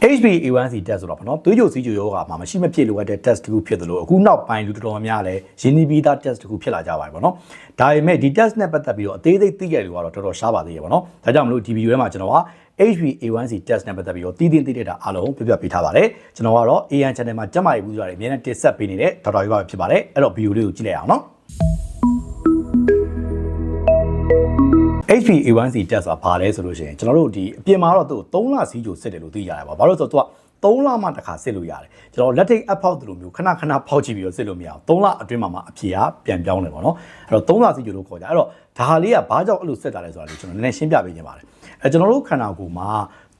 HbA1c test ဆိုတော့ဗောနော်သွေးကြိုစီးကြိုယောဂါမှာမရှိမဖြစ်လိုအပ်တဲ့ test တစ်ခုဖြစ်တယ်လို့အခုနောက်ပိုင်းလူတော်တော်များများလည်းရင်းနှီးပြီးသား test တစ်ခုဖြစ်လာကြပါတယ်ဗောနော်ဒါပေမဲ့ဒီ test နဲ့ပတ်သက်ပြီးတော့အသေးစိတ်သိရလူကတော့တော်တော်ရှားပါသေးရဗောနော်ဒါကြောင့်မလို့ဒီဗီဒီယိုထဲမှာကျွန်တော်က HbA1c test နဲ့ပတ်သက်ပြီးတော့တည်တည်သိတဲ့တာအားလုံးပြပြပေးထားပါတယ်ကျွန်တော်ကတော့ AN channel မှာကျမရေးဘူးဆိုတာတွေအများနဲ့တင်ဆက်ပေးနေတဲ့ဒေါက်တာယူပါဖြစ်ပါတယ်အဲ့တော့ဗီဒီယိုလေးကိုကြည့်လိုက်အောင်နော် HbA1c test ဆိုတာဘာလဲဆိုလို့ရှိရင်ကျွန်တော်တို့ဒီအပြင်မှာတော့သူ့ကို3လစီးကြိုစစ်တယ်လို့သိကြရပါဘာလို့လဲဆိုတော့သူက3လမှတစ်ခါစစ်လို့ရတယ်ကျွန်တော်လက်ထိတ်အဖောက်တို့လိုမျိုးခဏခဏဖောက်ကြည့်ပြီးတော့စစ်လို့မရအောင်3လအတွင်းမှာမှအဖြေကပြန်ပြောင်းတယ်ပေါ့နော်အဲ့တော့3လစီးကြိုလို့ခေါ်ကြအဲ့တော့ဒါဟာလေးကဘာကြောင့်အဲ့လိုစစ်တာလဲဆိုတာလေးကျွန်တော်နည်းနည်းရှင်းပြပေးခြင်းပါတယ်အဲကျွန်တော်တို့ခန္ဓာကိုယ်မှာ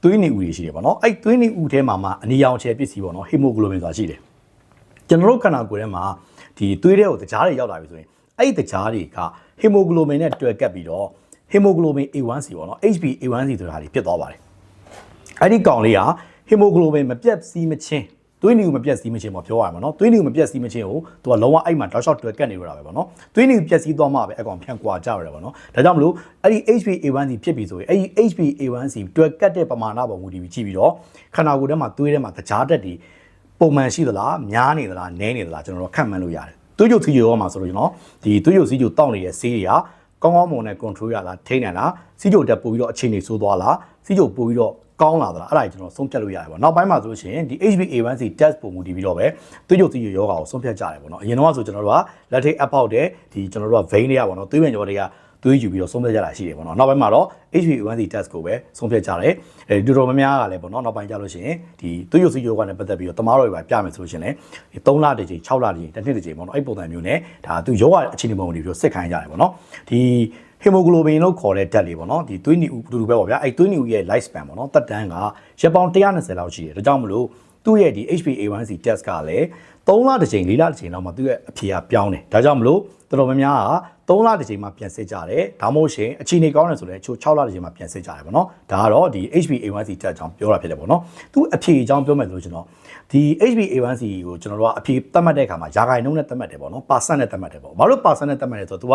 သွေးနေဦးတွေရှိတယ်ပေါ့နော်အဲ့သွေးနေဦးထဲမှာမှအနီရောင်ချဲပစ္စည်းပေါ့နော်ဟီမိုဂလိုဘင်ဆိုတာရှိတယ်ကျွန်တော်တို့ခန္ဓာကိုယ်ထဲမှာဒီသွေးထဲကိုတကြားတွေရောက်လာပြီဆိုရင်အဲ့ဒီတကြားတွေကဟီမိုဂလိုဘင်နဲ့တွဲကပ်ပြီးတော့ hemoglobin A1C ပေါ့နော် HbA1c ဆိုတာတွေဖြစ်သွားပါတယ်အဲ့ဒီကောင်လေးက hemoglobin မပြတ်စီးမချင်းသွေးနီကိုမပြတ်စီးမချင်းပေါ့ပြောရမှာနော်သွေးနီကိုမပြတ်စီးမချင်းကိုသူကလုံးဝအဲ့မှာတောက်လျှောက်တွယ်ကတ်နေရတာပဲပေါ့နော်သွေးနီကိုပြတ်စီးသွားမှပဲအကောင်ဖြန့်ကွာကြရတယ်ပေါ့နော်ဒါကြောင့်မလို့အဲ့ဒီ HbA1c ဖြစ်ပြီဆိုရင်အဲ့ဒီ HbA1c တွယ်ကတ်တဲ့ပမာဏပေါ်မူတည်ပြီးကြည့်ပြီးတော့ခန္ဓာကိုယ်ထဲမှာသွေးထဲမှာတကြားတက်တွေပုံမှန်ရှိသလားများနေသလားနည်းနေသလားကျွန်တော်တို့ခန့်မှန်းလို့ရတယ်သွေးကြိုစီးကြိုရောမှာဆိုလို့ကျွန်တော်ဒီသွေးကြိုစီးကြိုတောက်နေတဲ့ဆေးတွေက ကောင်းကောင်းမွန်နဲ့ control ရလားထိန်းနိုင်လားစီးကြိုတက်ပို့ပြီးတော့အခြေအနေဆိုးသွားလားစီးကြိုပို့ပြီးတော့ကောင်းလာသလားအဲ့ဒါကြီးကျွန်တော်ဆုံးဖြတ်လို့ရတယ်ပေါ့နောက်ပိုင်းမှာဆိုလို့ရှိရင်ဒီ HbA1c test ပုံမူတည်ပြီးတော့ပဲသွေးကြိုစီးကြိုယောဂါကိုဆုံးဖြတ်ကြတယ်ပေါ့နော်အရင်တော့ဆိုကျွန်တော်တို့ကလက်ထိတ်အပေါက်တဲ့ဒီကျွန်တော်တို့က vein တွေကပေါ့နော်သွေးဝင်ကြောတွေက သွေးယူပြီးတော့ဆုံးဖြတ်ကြတာရှိတယ်ပေါ့နော်နောက်ပိုင်းမှာတော့ HbA1c test ကိုပဲဆုံးဖြတ်ကြတယ်အဲဒီတော်တော်များများကလည်းပေါ့နော်နောက်ပိုင်းကြလို့ရှိရင်ဒီသွေးကြိုစီးကြိုကနဲ့ပတ်သက်ပြီးတော့တမားတော်တွေပါပြမယ်ဆိုလို့ရှိရင်လည်း3လတစ်ကြိမ်6လတစ်ကြိမ်တစ်နှစ်တစ်ကြိမ်ပေါ့နော်အဲ့ပုံစံမျိုးနဲ့ဒါသူယောဂအခြေအနေပုံတွေပြီးတော့စစ်ခိုင်းကြတယ်ပေါ့နော်ဒီ hemoglobin လို့ခေါ်တဲ့ဓာတ်လေးပေါ့နော်ဒီသွေးနီဦးတူတူပဲပေါ့ဗျာအဲ့သွေးနီဦးရဲ့ life span ပေါ့နော်တက်တန်းကရက်ပေါင်း120လောက်ရှိတယ်ဒါကြောင့်မလို့သူ့ရဲ့ဒီ HbA1c test ကလည်း 3လတစ်ချိန်4လတစ်ချိန်လောက်မှသူ့ရဲ့အဖြေကပြောင်းတယ်ဒါကြောင့်မလို့တော်တော်များများက3လတစ်ချိန်မှပြန်စစ်ကြတယ်ဒါမှမဟုတ်ရှင်အခြေအနေကောင်းတယ်ဆိုလည်းအချို့6လတစ်ချိန်မှပြန်စစ်ကြတယ်ပေါ့နော်ဒါကတော့ဒီ HbA1c test ကြောင့်ပြောတာဖြစ်တယ်ပေါ့နော်သူအဖြေအကြောင်းပြောမယ်ဆိုလို့ကျွန်တော်ဒီ HbA1c ကိုကျွန်တော်တို့ကအဖြေသတ်မှတ်တဲ့အခါမှာယာဂိုင်နှုန်းနဲ့သတ်မှတ်တယ်ပေါ့နော် percent နဲ့သတ်မှတ်တယ်ပေါ့ဘာလို့ percent နဲ့သတ်မှတ်လဲဆိုတော့ तू က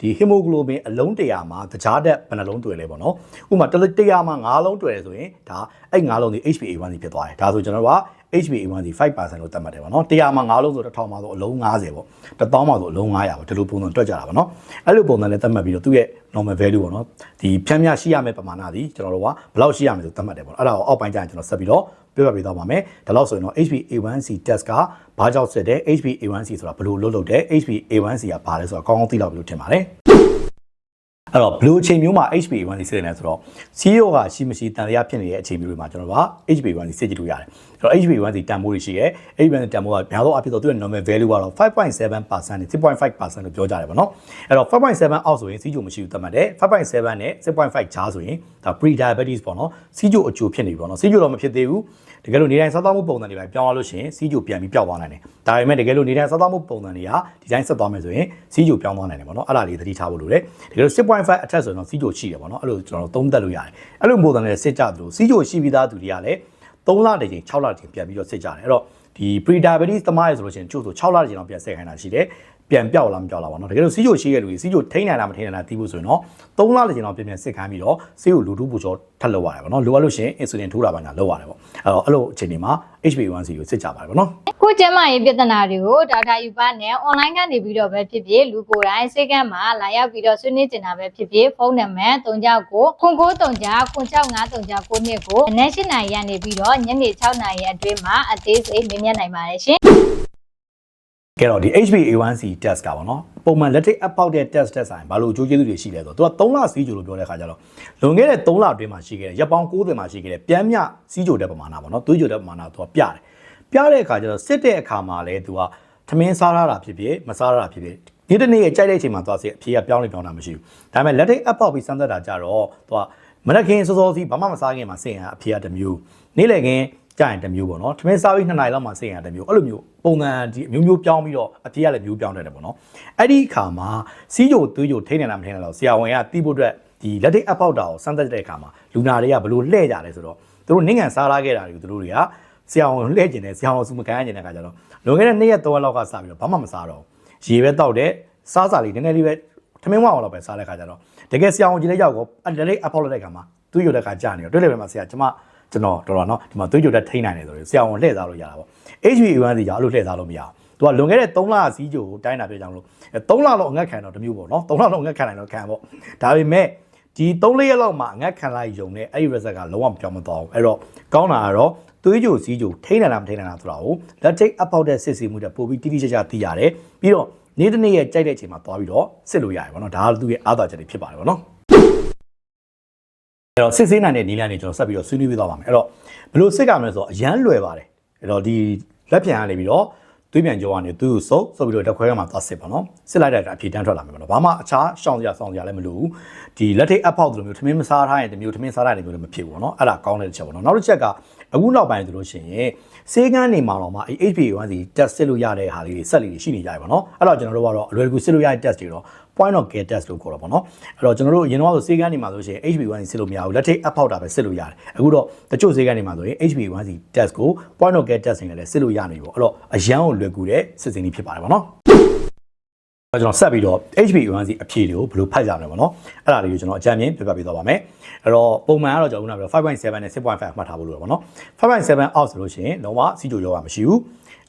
ဒီ hemoglobin အလုံး100မှာတကြားတက်ဘယ်နှလုံးတွေ့လဲပေါ့နော်ဥပမာ100မှာ9လုံးတွေ့တယ်ဆိုရင်ဒါအဲ့9လုံးဒီ HbA1c ဖြစ်သွားတယ်ဒါဆိုကျွန်တော်တို့က HbA1c 5%လို့သတ်မှတ်တယ်ပေါ့နော်100မှာ9လုံးဆို1000မှာဆိုအလုံး90ပေါ့1000မှာဆိုအလုံး900ပေါ့ဒီလိုပုံစံတွက်ကြတာပေါ့နော်အဲ့လိုပုံစံနဲ့သတ်မှတ်ပြီးတော့သူ့ရဲ့ normal value ပေါ့နော်ဒီဖြန်းမြရှိရမယ့်ပမာဏဒီကျွန်တော်တို့ကဘယ်လောက်ရှိရမယ်ဆိုသတ်မှတ်တယ်ပေါ့နော်အဲ့ဒါကိုအောက်ပိုင်းကျရင်ကျွန်တော်ဆက်ပြီးတော့ပြပြပေးသွားပါမယ်ဒါလို့ဆိုရင်တော့ HbA1c test ကဘာကြောင့်စစ်တယ် HbA1c ဆိုတာဘယ်လိုလုပ်လုပ်တယ် HbA1c ကဘာလဲဆိုတာကောင်းကောင်းသိလောက်ပြီလို့ထင်ပါတယ် အဲ့တော့ဘယ်လိုအချိန်မျိုးမှာ HbA1c စစ်တယ်လဲဆိုတော့ CEO ကရှိမရှိတန်လျာဖြစ်နေတဲ့အချိန်မျိုးတွေမှာကျွန်တော်တို့က HbA1c စစ်ကြည့်လို့ရတယ်အဲ့တော့ HbA1c တန်ဖိုးတွေရှိရဲ HbA1c တန်ဖိုးကများသောအားဖြင့်တော့သူ့ရဲ့ normal value ကတော့5.7%နဲ့6.5%လို့ပြောကြတယ်ပေါ့နော်အဲ့တော့5.7အောက်ဆိုရင်စီးကြိုမရှိဘူးသတ်မှတ်တယ်5.7နဲ့6.5ကြားဆိုရင်ဒါ pre diabetes ပေါ့နော်စီးကြိုအကျိုးဖြစ်နေပြီပေါ့နော်စီးကြိုတော့မဖြစ်သေးဘူးတကယ်လို့နေတိုင်းစားသောက်မှုပုံစံတွေပဲပြောင်းသွားလို့ရှိရင်စီးကြိုပြန်ပြီးပျောက်သွားနိုင်တယ်ဒါပေမဲ့တကယ်လို့နေတိုင်းစားသောက်မှုပုံစံတွေကဒီတိုင်းဆက်သွားမယ်ဆိုရင်စီးကြိုပြောင်းသွားနိုင်တယ်ပေါ့နော်အဲ့ဒါလေးသတိထားဖို့လိုတယ်တကယ်လို့6.5အထက်ဆိုရင်တော့စီးကြိုရှိတယ်ပေါ့နော်အဲ့လိုကျွန်တော်တို့သုံးသပ်လို့ရတယ်အဲ့လိုပုံစံနဲ့စစ်ကြသလိုစီးကြိုရှိပြီးသားသူတွေကလည်း3လတကြိမ်6လတကြိမ်ပြန်ပြီးတော့စစ်ကြတယ်အဲ့တော့ဒီ pre diabetes သမားရဆိုလို့ရှိရင်ကျို့ဆို6လတကြိမ်တော့ပြန်ဆက်ခိုင်းတာရှိတယ် ပြန်ပြောက်လားမပြောက်လားပေါ့နော်တကယ်လို့စီးကြိုရှိရဲ့လူကြီးစီးကြိုထိန်းနိုင်လားမထိန်းနိုင်လားသိဖို့ဆိုရင်တော့3လတကြိမ်တော့ပြန်ပြန်စစ်ခိုင်းပြီးတော့ဆေးကိုလူထုပူချောထပ်လုပ်ရတယ်ပေါ့နော်လိုအပ်လို့ရှိရင် insulin ထိုးတာပါညာလုပ်ရတယ်ပေါ့အဲ့တော့အဲ့လိုအချိန်ဒီမှာ HbA1c ကိုစစ်ကြပါတယ်ပေါ့နော်ခုကျမရေးပြဿနာတွေကိုဒေါက်တာယူပါနဲ့ online ကနေပြီးတော့ပဲဖြစ်ဖြစ်လူကိုယ်တိုင်စိတ်ကမ်းမှာလာရောက်ပြီးတော့ဆွေးနွေးကျင်တာပဲဖြစ်ဖြစ်ဖုန်းနံပါတ်39ကိုခွန်939 965339နှစ်ကိုနက်ရှင်နိုင်ရနေပြီးတော့ညနေ6နာရီအတွင်းမှာအသေးစိတ်မေးမြန်းနိုင်ပါတယ်ရှင် ကဲတော့ဒီ HbA1c test ကပေါ့နော်ပုံမှန်လက်ထိတ်အပေါက်တဲ့ test တက်ဆိုင်ဘာလို့အကျိုးကျေးဇူးတွေရှိလဲဆိုတော့သူက3လစီးကြိုလို့ပြောတဲ့ခါကျတော့လွန်ခဲ့တဲ့3လအတွင်းမှာရှိခဲ့တဲ့ရပ်ပေါင်း90မှာရှိခဲ့တဲ့ပြန်မြစီးကြိုတဲ့ပမာဏပေါ့နော်သွေးကြိုတဲ့ပမာဏသူကပြတယ်ပြတဲ့အခါကျတော့စစ်တဲ့အခါမှာလည်းသူကသမင်းစားရတာဖြစ်ဖြစ်မစားရတာဖြစ်ဖြစ်ဒီတနေ့ရဲ့ကြိုက်တဲ့အချိန်မှာသွားစစ်အဖြေကပြောင်းလဲပြောင်းတာမရှိဘူးဒါပေမဲ့လက်ထိတ်အပေါက်ပြီးစမ်းသပ်တာကြတော့သူကမနက်ခင်းစောစောစီးဘာမှမစားခင်မှာစစ်ရင်အဖြေကတစ်မျိုးနေ့လည်ခင်း ကြာရင်တစ်မျိုးပေါ့နော်။ထမင်းစားပြီး2နာရီလောက်မှစိတ်ရတစ်မျိုးအဲ့လိုမျိုးပုံစံဒီအမျိုးမျိုးပြောင်းပြီးတော့အပြေးကလည်းမျိုးပြောင်းတတ်တယ်ပေါ့နော်။အဲ့ဒီအခါမှာစီးကြိုသွေးကြိုထိနေလားမထိနေလားဆရာဝန်ကတီးဖို့အတွက်ဒီလက်ထိတ်အပေါက်တာကိုစမ်းသပ်တဲ့အခါမှာလူနာတွေကဘလို့လှဲ့ကြလဲဆိုတော့သူတို့နိုင်ငံစားလာခဲ့တာတွေကိုသူတို့တွေကဆရာဝန်လှဲ့ကျင်တယ်ဆရာဝန်စုမကန်ကျင်တဲ့အခါကျတော့လွန်ခဲ့တဲ့2ရက်3ရက်လောက်ကစပြီးတော့ဘာမှမစားတော့ဘူးရေပဲတောက်တယ်စားစာလေးနည်းနည်းလေးပဲထမင်းဝအောင်လောက်ပဲစားတဲ့အခါကျတော့တကယ်ဆရာဝန်ကြီးလည်းရောက်ကောအဲ့လက်ထိတ်အပေါက်လိုက်တဲ့အခါမှာသူ့ရုပ်တဲ့အခါကြာနေတော့တွေ့တယ်ပဲမှာဆရာကျမ ကျွန်တော်တော်တော်နော်ဒီမှာသွေးကြိုတက်ထိန်းနိုင်တယ်ဆိုရင်ဆရာဝန်လှည့်စားလို့ရတာပေါ့ HB1C ကြောင့်အဲ့လိုလှည့်စားလို့မရအောင်သူကလွန်ခဲ့တဲ့3လစီးကြိုကိုတိုင်းတာပြကြောင်လို့3လလောက်အငတ်ခံတော့တမျိုးပေါ့နော်3လလောက်အငတ်ခံနိုင်တော့ခံပေါ့ဒါပေမဲ့ဒီ3လေးရက်လောက်မှအငတ်ခံလိုက်ယုံနဲ့အဲ့ဒီ result ကလုံးဝမပြောင်းမသွားဘူးအဲ့တော့ကောင်းတာကတော့သွေးကြိုစီးကြိုထိန်းနိုင်လားမထိန်းနိုင်လားဆိုတာကိုလက်ထိတ်အပေါက်တဲ့စစ်စီမှုတဲ့ပို့ပြီးတိတိကျကျသိရတယ်ပြီးတော့နေ့တစ်နေ့ရဲ့ကြိုက်တဲ့အချိန်မှာသွားပြီးတော့စစ်လို့ရတယ်ပေါ့နော်ဒါကသူ့ရဲ့အားသာချက်တွေဖြစ်ပါတယ်ပေါ့နော် အဲ့တော့စစ်ဆေးနိုင်တဲ့နည်းလမ်းတွေကျွန်တော်ဆက်ပြီးတော့ဆွေးနွေးပြသွားပါမယ်အဲ့တော့ဘယ်လိုစစ်ကမလဲဆိုတော့အရန်လွယ်ပါတယ်အဲ့တော့ဒီလက်ပြန်ကနေပြီးတော့သွေးပြန်ကြောကနေသူ့ကိုစုပ်စုပ်ပြီးတော့တက်ခွဲကမှသွားစစ်ပါနော်စစ်လိုက်တဲ့အဖြေတန်းထွက်လာမယ်ပေါ့နော်ဘာမှအခြားရှောင်စရာဆောင်းစရာလည်းမလိုဘူးဒီလက်ထိတ်အဖောက်တို့လိုမျိုးထမင်းမစားထားရင်တမျိုးထမင်းစားထားတယ်မျိုးလည်းမဖြစ်ဘူးပေါ့နော်အဲ့ဒါကောင်းတဲ့တစ်ချက်ပေါ့နော်နောက်တစ်ချက်က အခုနောက်ပိုင်းဆိုလို့ရှိရင်စေကန်းနေမှာတော့မှ HPA1 စီ test စစ်လို့ရတဲ့ဟာလေးတွေဆက်လေးတွေရှိနေကြပြီပေါ့နော်အဲ့တော့ကျွန်တော်တို့ကတော့အလွယ်တကူစစ်လို့ရတဲ့ test တွေတော့ point of care test လို့ခေါ်တာပေါ့နော်အဲ့တော့ကျွန်တော်တို့အရင်တော့ဆိုစေကန်းနေမှာဆိုရှင် HB1 စစ်လို့မရဘူးလက်ထိတ်အဖောက်တာပဲစစ်လို့ရတယ်အခုတော့တချို့စေကန်းနေမှာဆိုရင် HB1 စီ test ကို point of care test နဲ့လည်းစစ်လို့ရနေပြီပေါ့အဲ့တော့အရန်ကိုလွယ်ကူတဲ့စစ်စင်ကြီးဖြစ်ပါတယ်ပေါ့နော် အဲ့ကျွန်တော်ဆက်ပြီးတော့ HB1C အဖြေတွေကိုဘယ်လိုဖတ်ကြမလဲပေါ့နော်အဲ့ဒါလေးကိုကျွန်တော်အကြံဉာဏ်ပြပြပေးသွားပါမယ်အဲ့တော့ပုံမှန်ကတော့ကျွန်တော်ခုနကပြော5.7နဲ့6.5မှတ်ထားဖို့လိုတယ်ပေါ့နော်5.7 out ဆိုလို့ရှိရင်လုံးဝစီကြိုရောဂါမရှိဘူးအဲ့တော့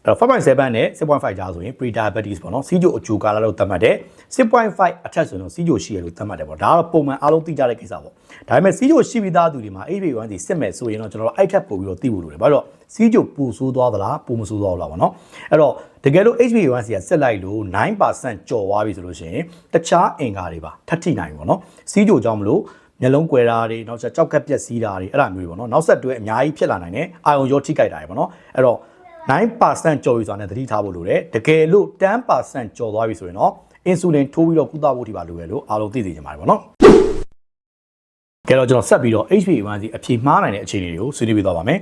5.7နဲ့6.5ကြားဆိုရင် pre diabetes ပေါ့နော်စီကြိုအကျိုးကာလလို့သတ်မှတ်တယ်6.5အထက်ဆိုရင်စီကြိုရှိရလို့သတ်မှတ်တယ်ပေါ့ဒါကတော့ပုံမှန်အားလုံးသိကြတဲ့ကိစ္စပေါ့ဒါပေမဲ့စီကြိုရှိပြီးသားသူတွေမှာ HB1C စစ်မဲ့ဆိုရင်တော့ကျွန်တော်တို့အဲ့ထက်ပို့ပြီးတော့သိဖို့လိုတယ်ဘာလို့စီကြိုပူဆိုးသွားသလားပူမဆိုးသွားဘူးလားပေါ့နော်အဲ့တော့တကယ်လို့ HB1C ကဆက်လိုက်လို့9%ကျော်သွားပြီဆိုလို့ရှိရင်တခြားအင်္ဂါတွေပါထပ်ထိနိုင်ပြီပေါ့နော်စီကြိုကြောင့်မလို့မျက်လုံးကွယ်တာတွေနောက်ဆက်ကြောက်ကက်ပြက်စီးတာတွေအဲ့ဒါမျိုးတွေပေါ့နော်နောက်ဆက်တွဲအများကြီးဖြစ်လာနိုင်တယ်အာယုံရောထိကြိုက်တာတွေပေါ့နော်အဲ့တော့ 9%ကျော်ပြီဆိုတာနဲ့သတိထားဖို့လိုတယ်တကယ်လို့10%ကျော်သွားပြီဆိုရင်တော့အင်ဆူလင်ထိုးပြီးတော့ကုသဖို့ထိပါလိုရလို့အားလုံးသိသိချင်ပါတယ်ပေါ့နော်ကဲတော့ကျွန်တော်ဆက်ပြီးတော့ HB1C အဖြေမှားနိုင်တဲ့အခြေအနေတွေကိုဆွေးနွေးပြသွားပါမယ်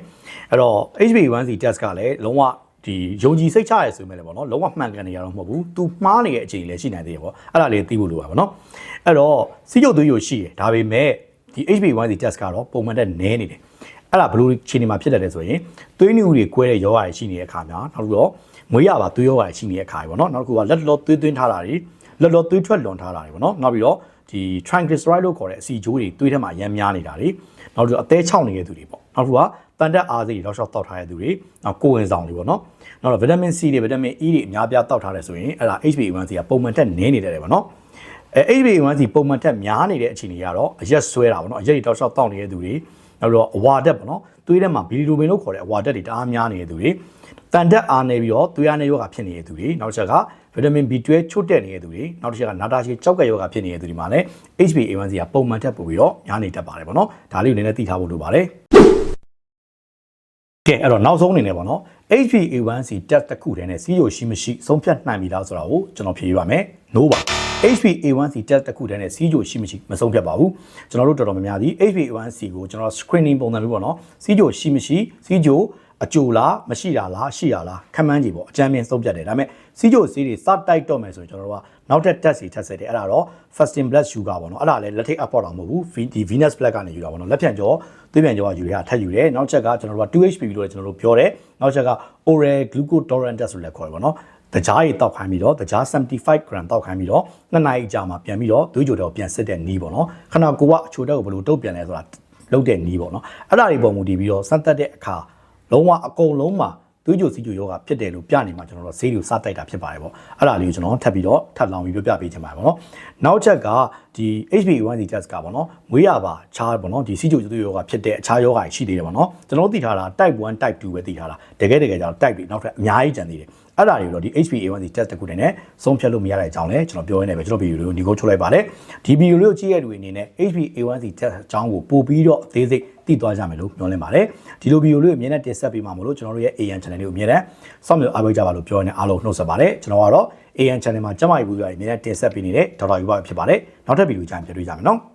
အဲ့တော့ HB1C test ကလည်းလုံးဝဒီယုံကြည်စိတ်ချရဲဆိုမဲ့လေပေါ့နော်လုံးဝမှန်ကန်နေရတော့မဟုတ်ဘူး။ तू မှားနေတဲ့အခြေအနေလည်းရှိနိုင်သေးတယ်ပေါ့။အဲ့ဒါလေးသိဖို့လိုပါပေါ့နော်။အဲ့တော့စီးကျုပ်သွေးယိုရှိတယ်ဒါပေမဲ့ဒီ HB1C test ကတော့ပုံမှန်တဲ့နည်းနေတယ်။ အဲ့ဒါဘယ်လိုအခြေအနေမှာဖြစ်တတ်လဲဆိုရင်သွေးနုတွေကွဲတဲ့ယောဂါတွေရှိနေတဲ့အခါမှာနောက်ပြီးတော့မွေးရပါသွေးယောဂါတွေရှိနေတဲ့အခါတွေပေါ့နော်။နောက်တစ်ခုကလက်လောသွေးသွင်းထားတာတွေလက်လောသွေးထွက်လွန်ထားတာတွေပေါ့နော်။နောက်ပြီးတော့ဒီ triglyceride လို့ခေါ်တဲ့အဆီဂျိုးတွေသွေးထဲမှာရမ်းများနေတာတွေနောက်ပြီးတော့အသေးချောက်နေတဲ့သူတွေပေါ့နောက်တစ်ခုကတန်တက်အားစိတွေလောက်လျှောက်တောက်ထားတဲ့သူတွေနောက်ကိုဝင်ဆောင်တွေပေါ့နော်နောက်တော့ဗီတာမင် C တွေဗီတာမင် E တွေအများပြားတောက်ထားတယ်ဆိုရင်အဲ့ဒါ HbA1c ကပုံမှန်တက်နည်းနေတယ်ပေါ့နော်အဲ HbA1c ပုံမှန်တက်များနေတဲ့အခြေအနေကတော့အရက်ဆွဲတာပေါ့နော်အရက်တွေတောက်လျှောက်တောက်နေတဲ့သူတွေ နောက်တော့အဝါတက်ပေါ့နော်သွေးထဲမှာဘီလီရိုဘင်လို့ခေါ်တဲ့အဝါတက်တွေတအားများနေတဲ့သူတွေတန်တက်အားနေပြီးတော့သွေးအားနေယောဂဖြစ်နေတဲ့သူတွေနောက်ချက်ကဗီတာမင် B12 ချို့တက်နေတဲ့သူတွေနောက်တစ်ချက်ကနာတာရှည်ကြောက်ကယောဂဖြစ်နေတဲ့သူတွေမှာလည်း HbA1c ကပုံမှန်တက်ပို့ပြီးတော့များနေတတ်ပါတယ်ပေါ့နော်ဒါလေးကိုနည်းနည်းသိထားဖို့လိုပါတယ် ကဲအဲ့တော့နောက်ဆုံးအနေနဲ့ပေါ့နော် HbA1c test တစ်ခုတည်းနဲ့စီးရိုရှိမရှိဆုံးဖြတ်နိုင်ပြီလားဆိုတာကိုကျွန်တော်ဖြေပြပါမယ် no ပါ HbA1c test တစ်ခုတည်းနဲ့စီးကြိုရှိမရှိမဆုံးဖြတ်ပါဘူးကျွန်တော်တို့တော်တော်များများဒီ HbA1c ကိုကျွန်တော် screening ပုံစံမျိုးပေါ့နော်စီးကြိုရှိမရှိစီးကြိုအကြိုလားမရှိတာလားရှိတာလားခံမှန်းကြည့်ပေါ့အကြမ်းမြင်ဆုံးဖြတ်တယ်ဒါပေမဲ့စီးကြိုစီးတွေစတိုက်တော့မယ်ဆိုရင်ကျွန်တော်တို့ကနောက်ထပ် test တွေထပ်ဆက်တယ်အဲ့ဒါတော့ fasting blood sugar ပေါ့နော်အဲ့ဒါလည်းလက်ထိတ် apport တော့မဟုတ်ဘူးဒီ venous blood ကနေယူတာပေါ့နော်လက်ဖြန့်ကျော် သွေးပြန်ကျော်ကယူရထပ်ယူတယ်နောက်ချက်ကကျွန်တော်တို့က 2HPV လို့လည်းကျွန်တော်တို့ပြောတယ်နောက်ချက်က oral glucose tolerance test လို့လည်းခေါ်တယ်ပေါ့နော်တကြားရီတောက်ခိုင်းပြီးတော့တကြား75 gram တောက်ခိုင်းပြီးတော့နှစ်နာရီကြာမှပြန်ပြီးတော့သွေးကြိုတော့ပြန်စစ်တဲ့နီးပေါ့နော်ခဏကိုကအချိုတက်ကိုဘယ်လိုတုတ်ပြန်လဲဆိုတာလုတ်တဲ့နီးပေါ့နော်အဲ့ဒါတွေပုံမူတည်ပြီးတော့စမ်းသပ်တဲ့အခါလုံးဝအကုန်လုံးမှာ သွေးကြိုစီကြိုယောဂဖြစ်တယ်လို့ပြနေမှာကျွန်တော်တို့ဈေးတွေကိုစတိုက်တာဖြစ်ပါတယ်ပေါ့အဲ့ဒါလေးကိုကျွန်တော်ထပ်ပြီးတော့ထပ်လောင်ပြီးပြပြပေးချင်ပါတယ်ပေါ့နော်နောက်ချက်ကဒီ HbA1c test ကပေါ့နော်မွေးရပါခြားပေါ့နော်ဒီစီကြိုသွေးယောဂဖြစ်တဲ့အခြားယောဂတွေရှိသေးတယ်ပေါ့နော်ကျွန်တော်တို့သိထားတာ type 1 type 2ပဲသိထားတာတကယ်တကယ်ကျတော့ type တွေနောက်ထပ်အများကြီးကျန်သေးတယ် အဲ့ဒါတွေတော့ဒီ HbA1c test တခုတည်းနဲ့ဆုံးဖြတ်လို့မရတဲ့အကြောင်းလဲကျွန်တော်ပြောရင်းနဲ့ပဲကျွန်တော်ဗီဒီယိုလေးကိုဒီကုန်းထုတ်လိုက်ပါတယ်ဒီဗီဒီယိုလေးကိုကြည့်ရတဲ့လူတွေအနေနဲ့ HbA1c test အကြောင်းကိုပို့ပြီးတော့အသေးစိတ်သိသွားကြမယ်လို့ပြောလင်းပါတယ်ဒီလိုဗီဒီယိုလေးကိုအမြဲတမ်းတင်ဆက်ပေးမှာမလို့ကျွန်တော်တို့ရဲ့ AN channel လေးကိုအမြဲတမ်းစောင့်မျှော်အားပေးကြပါလို့ပြောရင်းနဲ့အားလုံးနှုတ်ဆက်ပါတယ်ကျွန်တော်ကတော့ AN channel မှာကျမကြီးဘူးပြရအမြဲတမ်းတင်ဆက်ပေးနေတဲ့ဒေါက်တာယူပါဖြစ်ပါတယ်နောက်ထပ်ဗီဒီယိုကြရင်ပြန်တွေ့ကြမယ်နော်